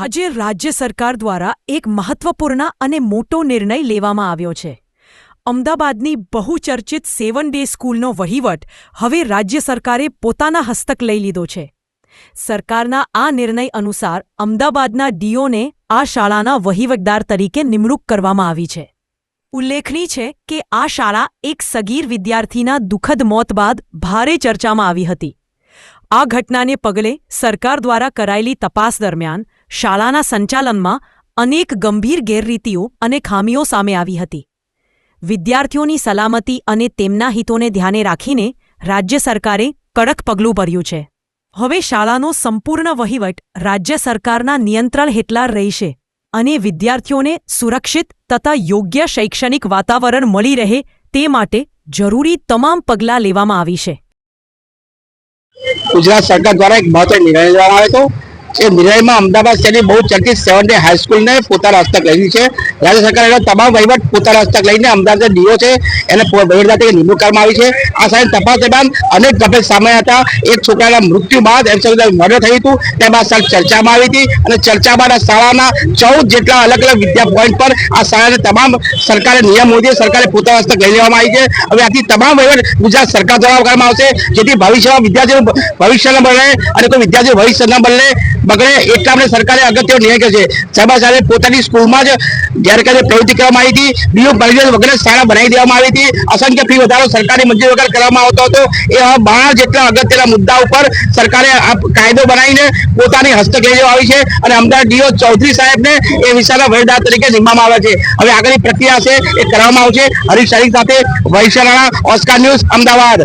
આજે રાજ્ય સરકાર દ્વારા એક મહત્વપૂર્ણ અને મોટો નિર્ણય લેવામાં આવ્યો છે. અમદાવાદની બહુચર્ચિત સેવન ડે સ્કૂલનો વહીવટ હવે રાજ્ય સરકારે પોતાના હસ્તક લઈ લીધો છે. સરકારના આ નિર્ણય અનુસાર અમદાવાદના ડીઓને આ શાળાના વહીવટદાર તરીકે નિમણૂક કરવામાં આવી છે. ઉલ્લેખનીય છે કે આ શાળા એક સગીર વિદ્યાર્થીના દુઃખદ મોત બાદ ભારે ચર્ચામાં આવી હતી. આ ઘટનાને પગલે સરકાર દ્વારા કરાયેલી તપાસ દરમિયાન શાળાના સંચાલનમાં અનેક ગંભીર ગેરરીતિઓ અને ખામીઓ સામે આવી હતી. વિદ્યાર્થીઓની સલામતી અને તેમના હિતોને ધ્યાને રાખીને રાજ્ય સરકારે કડક પગલું ભર્યું છે. હવે શાળાનો સંપૂર્ણ વહીવટ રાજ્ય સરકારના નિયંત્રણ હેઠળ રહેશે અને વિદ્યાર્થીઓને સુરક્ષિત તથા યોગ્ય શૈક્ષણિક વાતાવરણ મળી રહે તે માટે જરૂરી તમામ પગલાં લેવામાં આવી છે. ગુજરાત સરકાર દ્વારા એક મહત્વનો નિર્ણય લેવામાં આવ્યો હતો. એ નિર્ણયમાં અમદાવાદ શહેરની બહુ ચર્ચિત સેવન ડે હાઈસ્કૂલને પોતાના હસ્તક લઈ છે. રાજ્ય સરકારે તમામ વહીવટ પોતાના હસ્તક લઈને અમદાવાદ ડીઓ છે. એને વહીવટદાર તરીકે નિમણૂક કરવામાં આવી છે. આ સાથે તપાસ દરમિયાન અનેક તપાસ સામે હતા. એક છોકરાના મૃત્યુ બાદ એમ મર્ડર થયું હતું. તે બાદ ચર્ચામાં આવી હતી અને ચર્ચા બાદ આ શાળાના ચૌદ જેટલા અલગ અલગ વિદ્યા પોઈન્ટ પર આ શાળાને તમામ સરકારે નિયમ મોદી સરકારે પોતાના હસ્તક લઈ લેવામાં આવી છે. હવે આથી તમામ વહીવટ ગુજરાત સરકાર દ્વારા કરવામાં આવશે. જેથી ભવિષ્યમાં વિદ્યાર્થીઓ ભવિષ્ય ન બગડે અને કોઈ વિદ્યાર્થીઓ ભવિષ્ય ન બગડે બગડે એટલા આપણે સરકારે અગત્યનો નિર્ણય કર્યો છે. સાહેબ પોતાની સ્કૂલમાં જ ગેરકાયદે પ્રવૃત્તિ કરવામાં આવી હતી બીજો પરિજન વગેરે શાળા બનાવી દેવામાં આવી હતી. અસંખ્ય ફી વધારો સરકારની મંજૂરી વગર કરવામાં આવતો હતો. એ હવે જેટલા અગત્યના મુદ્દા ઉપર સરકારે આ કાયદો બનાવીને પોતાની હસ્તક આવી છે અને અમદાવાદ ડીઓ ચૌધરી સાહેબને એ વિસ્તારના વહીવટદાર તરીકે નિમવામાં આવ્યા છે. હવે આગળની પ્રક્રિયા છે, એ કરવામાં આવશે. હરીશ શરીફ સાથે વૈશ્ય ઓસ્કાર ન્યૂઝ, અમદાવાદ.